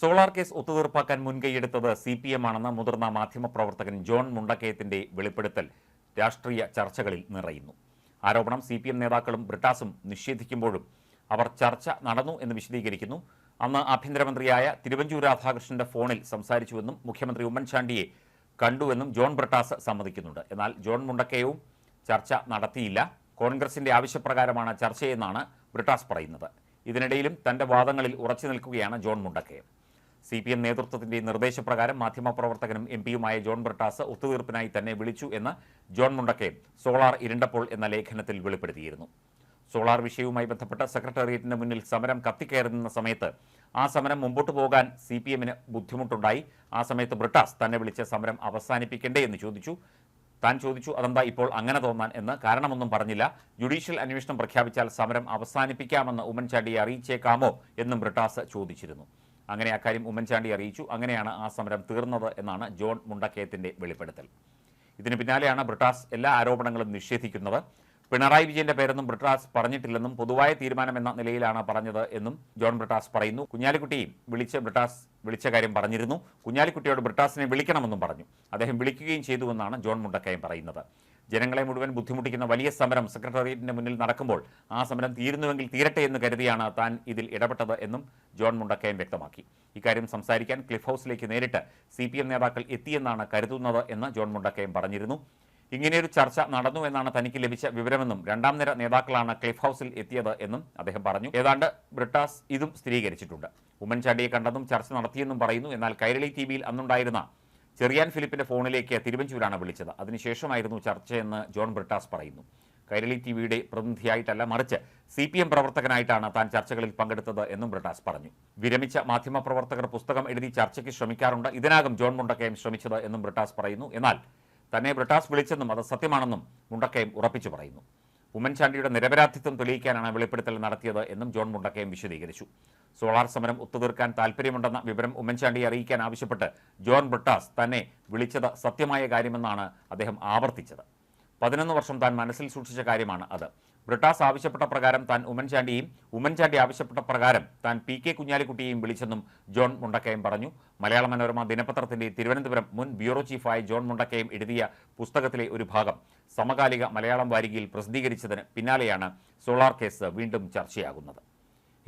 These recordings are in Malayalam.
സോളാർ കേസ് ഒത്തുതീർപ്പാക്കാൻ മുൻകൈയെടുത്തത് സി പി എം ആണെന്ന് മുതിർന്ന മാധ്യമപ്രവർത്തകൻ ജോൺ മുണ്ടക്കയത്തിന്റെ വെളിപ്പെടുത്തൽ രാഷ്ട്രീയ ചർച്ചകളിൽ നിറയുന്നു. ആരോപണം സി പി എം നേതാക്കളും ബ്രിട്ടാസും നിഷേധിക്കുമ്പോഴും അവർ ചർച്ച നടന്നു എന്ന് വിശദീകരിക്കുന്നു. അന്ന് ആഭ്യന്തരമന്ത്രിയായ തിരുവഞ്ചൂർ രാധാകൃഷ്ണന്റെ ഫോണിൽ സംസാരിച്ചുവെന്നും മുഖ്യമന്ത്രി ഉമ്മൻചാണ്ടിയെ കണ്ടുവെന്നും ജോൺ ബ്രിട്ടാസ് സമ്മതിക്കുന്നുണ്ട്. എന്നാൽ ജോൺ മുണ്ടക്കയവും ചർച്ച നടത്തിയില്ല. കോൺഗ്രസിന്റെ ആവശ്യപ്രകാരമാണ് ചർച്ചയെന്നാണ് ബ്രിട്ടാസ് പറയുന്നത്. ഇതിനിടയിലും തന്റെ വാദങ്ങളിൽ ഉറച്ചു നിൽക്കുകയാണ് John Mundakkayam. C P M നേതൃത്വത്തിന്റെ നിർദ്ദേശപ്രകാരം മാധ്യമപ്രവർത്തകനും എം പിയുമായ ജോൺ ബ്രിട്ടാസ് ഒത്തുതീർപ്പിനായി തന്നെ വിളിച്ചു എന്ന് ജോൺ മുണ്ടക്കെ സോളാർ ഇരുണ്ടപ്പോൾ എന്ന ലേഖനത്തിൽ വെളിപ്പെടുത്തിയിരുന്നു. സോളാർ വിഷയവുമായി ബന്ധപ്പെട്ട് സെക്രട്ടേറിയറ്റിന് മുന്നിൽ സമരം കത്തിക്കയറുന്ന സമയത്ത് ആ സമരം മുമ്പോട്ട് പോകാൻ സി പി എമ്മിന് ബുദ്ധിമുട്ടുണ്ടായി. ആ സമയത്ത് ബ്രിട്ടാസ് തന്നെ വിളിച്ച് സമരം അവസാനിപ്പിക്കണ്ടേ എന്ന് ചോദിച്ചു. താൻ ചോദിച്ചു അതെന്താ ഇപ്പോൾ അങ്ങനെ തോന്നാൻ? എന്ന് കാരണമൊന്നും പറഞ്ഞില്ല. ജുഡീഷ്യൽ അന്വേഷണം പ്രഖ്യാപിച്ചാൽ സമരം അവസാനിപ്പിക്കാമെന്ന് ഉമ്മൻചാണ്ടിയെ അറിയിച്ചേക്കാമോ എന്നും ബ്രിട്ടാസ് ചോദിച്ചിരുന്നു. അങ്ങനെ അക്കാര്യം ഉമ്മൻചാണ്ടി അറിയിച്ചു. അങ്ങനെയാണ് ആ സമരം തീർന്നത് എന്നാണ് ജോൺ മുണ്ടക്കയത്തിന്റെ വെളിപ്പെടുത്തൽ. ഇതിന് പിന്നാലെയാണ് ബ്രിട്ടാസ് എല്ലാ ആരോപണങ്ങളും നിഷേധിക്കുന്നത് പിണറായി വിജയന്റെ പേരൊന്നും ബ്രിട്ടാസ് പറഞ്ഞിട്ടില്ലെന്നും പൊതുവായ തീരുമാനം എന്ന നിലയിലാണ് പറഞ്ഞത് എന്നും ജോൺ ബ്രിട്ടാസ് പറയുന്നു. കുഞ്ഞാലിക്കുട്ടിയും വിളിച്ച് ബ്രിട്ടാസ് വിളിച്ച കാര്യം പറഞ്ഞിരുന്നു. കുഞ്ഞാലിക്കുട്ടിയോട് ബ്രിട്ടാസിനെ വിളിക്കണമെന്നും പറഞ്ഞു. അദ്ദേഹം വിളിക്കുകയും ചെയ്തുവെന്നാണ് ജോൺ മുണ്ടക്കയം പറയുന്നത്. ജനങ്ങളെ മുഴുവൻ ബുദ്ധിമുട്ടിക്കുന്ന വലിയ സമരം സെക്രട്ടേറിയറ്റിന്റെ മുന്നിൽ നടക്കുമ്പോൾ ആ സമരം തീരുന്നുവെങ്കിൽ തീരട്ടെ എന്ന് കരുതിയാണ് താൻ ഇതിൽ ഇടപെട്ടത് എന്നും ജോൺ മുണ്ടക്കയം വ്യക്തമാക്കി. ഇക്കാര്യം സംസാരിക്കാൻ ക്ലിഫ് ഹൗസിലേക്ക് നേരിട്ട് സി പി എം നേതാക്കൾ എത്തിയെന്നാണ് കരുതുന്നത് എന്ന് ജോൺ മുണ്ടക്കയം പറഞ്ഞിരുന്നു. ഇങ്ങനെയൊരു ചർച്ച നടന്നു എന്നാണ് തനിക്ക് ലഭിച്ച വിവരമെന്നും രണ്ടാം നിര നേതാക്കളാണ് ക്ലിഫ് ഹൗസിൽ എത്തിയത് എന്നും അദ്ദേഹം പറഞ്ഞു. ഏതാണ്ട് ബ്രിട്ടാസ് ഇതും സ്ഥിരീകരിച്ചിട്ടുണ്ട്. ഉമ്മൻചാണ്ടിയെ കണ്ടതും ചർച്ച നടത്തിയെന്നും പറയുന്നു. എന്നാൽ കൈരളി ടി വിയിൽ അന്നുണ്ടായിരുന്ന ചെറിയാൻ ഫിലിപ്പിന്റെ ഫോണിലേക്ക് തിരുവഞ്ചൂരാണ് വിളിച്ചത്. അതിനുശേഷമായിരുന്നു ചർച്ചയെന്ന് ജോൺ ബ്രിട്ടാസ് പറയുന്നു. കൈരളി ടി വിയുടെ പ്രതിനിധിയായിട്ടല്ല മറിച്ച് സി പി എം പ്രവർത്തകനായിട്ടാണ് താൻ ചർച്ചകളിൽ പങ്കെടുത്തത് എന്നും ബ്രിട്ടാസ് പറഞ്ഞു. വിരമിച്ച മാധ്യമപ്രവർത്തകർ പുസ്തകം എഴുതി ചർച്ചയ്ക്ക് ശ്രമിക്കാറുണ്ട്. ഇതിനകം ജോൺ മുണ്ടക്കയം ശ്രമിച്ചത് എന്നും ബ്രിട്ടാസ് പറയുന്നു. എന്നാൽ തന്നെ ബ്രിട്ടാസ് വിളിച്ചെന്നും അത് സത്യമാണെന്നും മുണ്ടക്കയം ഉറപ്പിച്ചു പറയുന്നു. ഉമ്മൻചാണ്ടിയുടെ നിരപരാധിത്വം തെളിയിക്കാനാണ് വെളിപ്പെടുത്തൽ നടത്തിയത് എന്നും ജോൺ മുണ്ടക്കയം വിശദീകരിച്ചു. സോളാർ സമരം ഒത്തുതീർക്കാൻ താൽപ്പര്യമുണ്ടെന്ന വിവരം ഉമ്മൻചാണ്ടിയെ അറിയിക്കാൻ ആവശ്യപ്പെട്ട് ജോൺ ബ്രിട്ടാസ് തന്നെ വിളിച്ചത് സത്യമായ കാര്യമെന്നാണ് അദ്ദേഹം ആവർത്തിച്ചത്. പതിനൊന്ന് വർഷം താൻ മനസ്സിൽ സൂക്ഷിച്ച കാര്യമാണ് അത്. ബ്രിട്ടാസ് ആവശ്യപ്പെട്ട പ്രകാരം താൻ ഉമ്മൻചാണ്ടിയും ഉമ്മൻചാണ്ടി ആവശ്യപ്പെട്ട പ്രകാരം താൻ പി കെ കുഞ്ഞാലിക്കുട്ടിയെയും വിളിച്ചെന്നും ജോൺ മുണ്ടക്കയം പറഞ്ഞു. മലയാള മനോരമ ദിനപത്രത്തിന്റെ തിരുവനന്തപുരം മുൻ ബ്യൂറോ ചീഫായ ജോൺ മുണ്ടക്കയം എഴുതിയ പുസ്തകത്തിലെ ഒരു ഭാഗം സമകാലിക മലയാളം വാരികയിൽ പ്രസിദ്ധീകരിച്ചതിന് പിന്നാലെയാണ് സോളാർ കേസ് വീണ്ടും ചർച്ചയാകുന്നത്.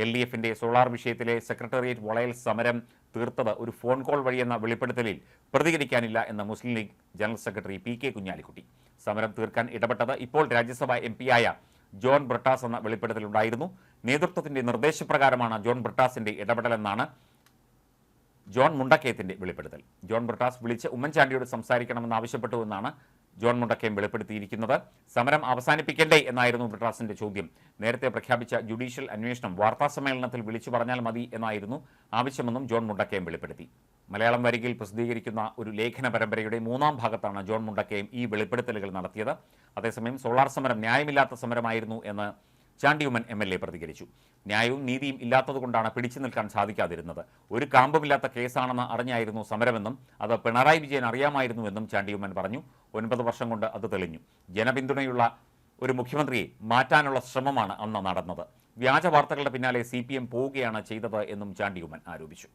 എൽ ഡി എഫിന്റെ സോളാർ വിഷയത്തിലെ സെക്രട്ടേറിയറ്റ് വളയൽ സമരം തീർത്തത് ഒരു ഫോൺ കോൾ വഴിയെന്ന വെളിപ്പെടുത്തലിൽ പ്രതികരിക്കാനില്ല എന്ന് Muslim League general secretary P K Kunhalikutty. സമരം തീർക്കാൻ ഇടപെട്ടത് ഇപ്പോൾ രാജ്യസഭാ എം പിയായ ജോൺ ബ്രിട്ടാസ് എന്ന വെളിപ്പെടുത്തലുണ്ടായിരുന്നു. നേതൃത്വത്തിന്റെ നിർദ്ദേശപ്രകാരമാണ് ജോൺ ബ്രിട്ടാസിന്റെ ഇടപെടലെന്നാണ് ജോൺ മുണ്ടക്കയത്തിന്റെ വെളിപ്പെടുത്തൽ. ജോൺ ബ്രിട്ടാസ് വിളിച്ച് ഉമ്മൻചാണ്ടിയോട് സംസാരിക്കണമെന്ന് ആവശ്യപ്പെട്ടുവെന്നാണ് ജോൺ മുണ്ടക്കയം വെളിപ്പെടുത്തിയിരിക്കുന്നത്. സമരം അവസാനിപ്പിക്കണ്ടേ എന്നായിരുന്നു ബ്രിട്ടാസിന്റെ ചോദ്യം. നേരത്തെ പ്രഖ്യാപിച്ച ജുഡീഷ്യൽ അന്വേഷണം വാർത്താസമ്മേളനത്തിൽ വിളിച്ചു പറഞ്ഞാൽ മതി എന്നായിരുന്നു ആവശ്യമെന്നും ജോൺ മുണ്ടക്കയം വെളിപ്പെടുത്തി. മലയാളം വരികയിൽ പ്രസിദ്ധീകരിക്കുന്ന ഒരു ലേഖന പരമ്പരയുടെ മൂന്നാം ഭാഗത്താണ് ജോൺ മുണ്ടക്കയം ഈ വെളിപ്പെടുത്തലുകൾ നടത്തിയത്. അതേസമയം സോളാർ സമരം ന്യായമില്ലാത്ത സമരമായിരുന്നു എന്ന് ചാണ്ടിയുമ്മൻ എം എൽ എ പ്രതികരിച്ചു. ന്യായവും നീതിയും ഇല്ലാത്തതുകൊണ്ടാണ് പിടിച്ചു നിൽക്കാൻ സാധിക്കാതിരുന്നത്. ഒരു കാമ്പുമില്ലാത്ത കേസാണെന്ന് അറിഞ്ഞായിരുന്നു സമരമെന്നും അത് പിണറായി വിജയൻ അറിയാമായിരുന്നുവെന്നും ചാണ്ടിയമ്മൻ പറഞ്ഞു. ഒൻപത് വർഷം കൊണ്ട് അത് തെളിഞ്ഞു. ജനപിന്തുണയുള്ള ഒരു മുഖ്യമന്ത്രിയെ മാറ്റാനുള്ള ശ്രമമാണ് അന്ന് നടന്നത്. വ്യാജ വാർത്തകളുടെ പിന്നാലെ സി പി എം പോവുകയാണ് ചെയ്തത് എന്നും ചാണ്ടിയമ്മൻ ആരോപിച്ചു.